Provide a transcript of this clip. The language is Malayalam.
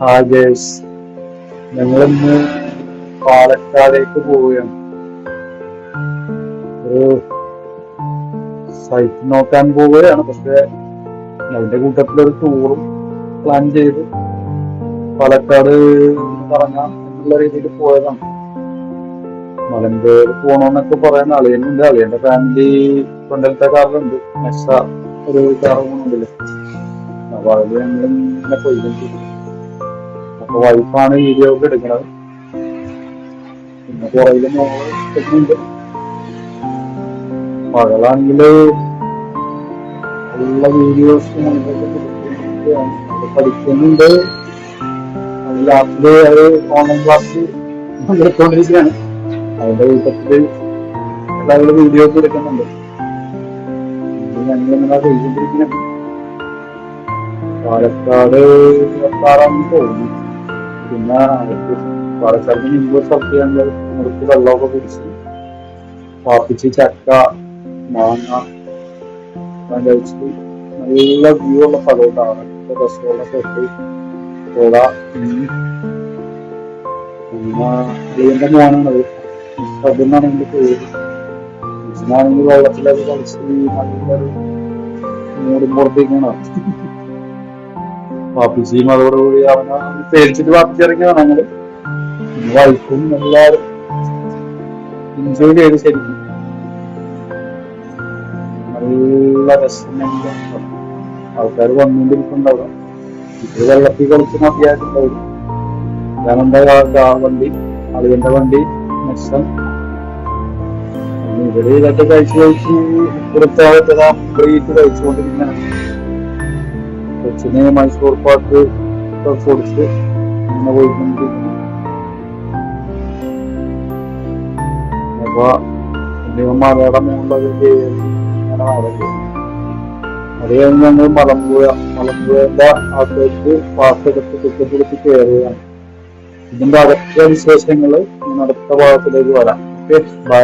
ഹായ് ഗേസ് ഞങ്ങളിന്ന് പാലക്കാടേക്ക് പോവുകയാണ്. ഒരു സൈറ്റ് നോക്കാൻ പോവുകയാണ്. പക്ഷെ കൂട്ടത്തിൽ ഒരു ടൂറും പ്ലാൻ ചെയ്ത് പാലക്കാട് കറങ്ങാം എന്നുള്ള രീതിയിൽ പോയതാണ്. മലമ്പേർ പോണോന്നൊക്കെ പറയുന്ന അളിയനുണ്ട്. അളിയന്റെ ഫാമിലി കൊണ്ടലത്തെ കാറിലുണ്ട് മെസ്സ ഒരു കാർ പോകുന്നുണ്ടല്ലോ അപ്പൊ അതിൽ ഞങ്ങൾ ഇങ്ങനെ പോയിക്കൊണ്ടിരിക്കും അപ്പൊ വൈഫാണ് വീഡിയോ ഒക്കെ എടുക്കണത്. പിന്നെ പുറകിൽ മോളുണ്ട് മകളാണെങ്കിൽ ഉള്ള വീഡിയോസ് പഠിക്കുന്നുണ്ട്. രാത്രി അത് ഓൺലൈൻ ക്ലാസ് എടുത്തോണ്ടിരിക്കുകയാണ് അതിന്റെ കൂട്ടത്തിൽ എല്ലാവരും വീഡിയോസ് എടുക്കുന്നുണ്ട്. ഞങ്ങളിങ്ങനെ പാലക്കാട് തോന്നുന്നു പിന്നെ പാലക്കാട് മുമ്പ് സ്ഥലത്ത് ഞങ്ങൾ മുറുക്ക് വെള്ളമൊക്കെ കുടിച്ച് പാപ്പിച്ച് ചക്ക മാങ്ങ എല്ലാം കഴിച്ച് നല്ല വ്യൂ ഉള്ള സ്ഥലത്താണ് രസമുള്ള സ്ഥലത്ത് ഉം. പിന്നെ അളിയന്റെ മോനാണത്. അതെന്നാണ് എന്റെ പേര് ഞാനെങ്കിൽ വെള്ളത്തിലൊക്കെ കളിച്ച് നല്ലൊരു മൂടും പാപ്പിച്ചിയും അതോടുകൂടി അവനെ പേടിച്ചിട്ട് വാപ്പിച്ച് ഇറങ്ങിയതാണ് ഞങ്ങൾ വൈഫും എല്ലാവരും എൻജോയ് ചെയ്ത് ശരിക്കും. നല്ല രസം ആൾക്കാർ വന്നുകൊണ്ടിരിക്കുന്നുണ്ടാവും ഇത് വെള്ളത്തിൽ കളിച്ച് മതിയായിട്ടുണ്ടാവും. ആ വണ്ടി? അളിയന്റെ വണ്ടി മെസ്സം ഇവർ ഇതൊക്കെ കഴിച്ച് കഴിച്ച് പുറത്താകത്തതാ കഴിച്ചുകൊണ്ടിരിക്കുന്ന കൊച്ചിന് മൈസൂർ പാക്ക് ഒക്കെ കൊടുത്ത് അങ്ങനെ പോയിക്കൊണ്ടിരിക്കുന്നു അപ്പൊ ഞങ്ങൾ മലമ്പുഴ മലമ്പുഴന്റെ അകത്തേക്ക് പാസ് ടിക്കറ്റ് എടുത്ത് കയറുകയാണ് ഇതിന്റെ അടുത്ത വിശേഷങ്ങൾ ഞാൻ അടുത്ത ഭാഗത്തിലേക്ക് വരാം. Okay bye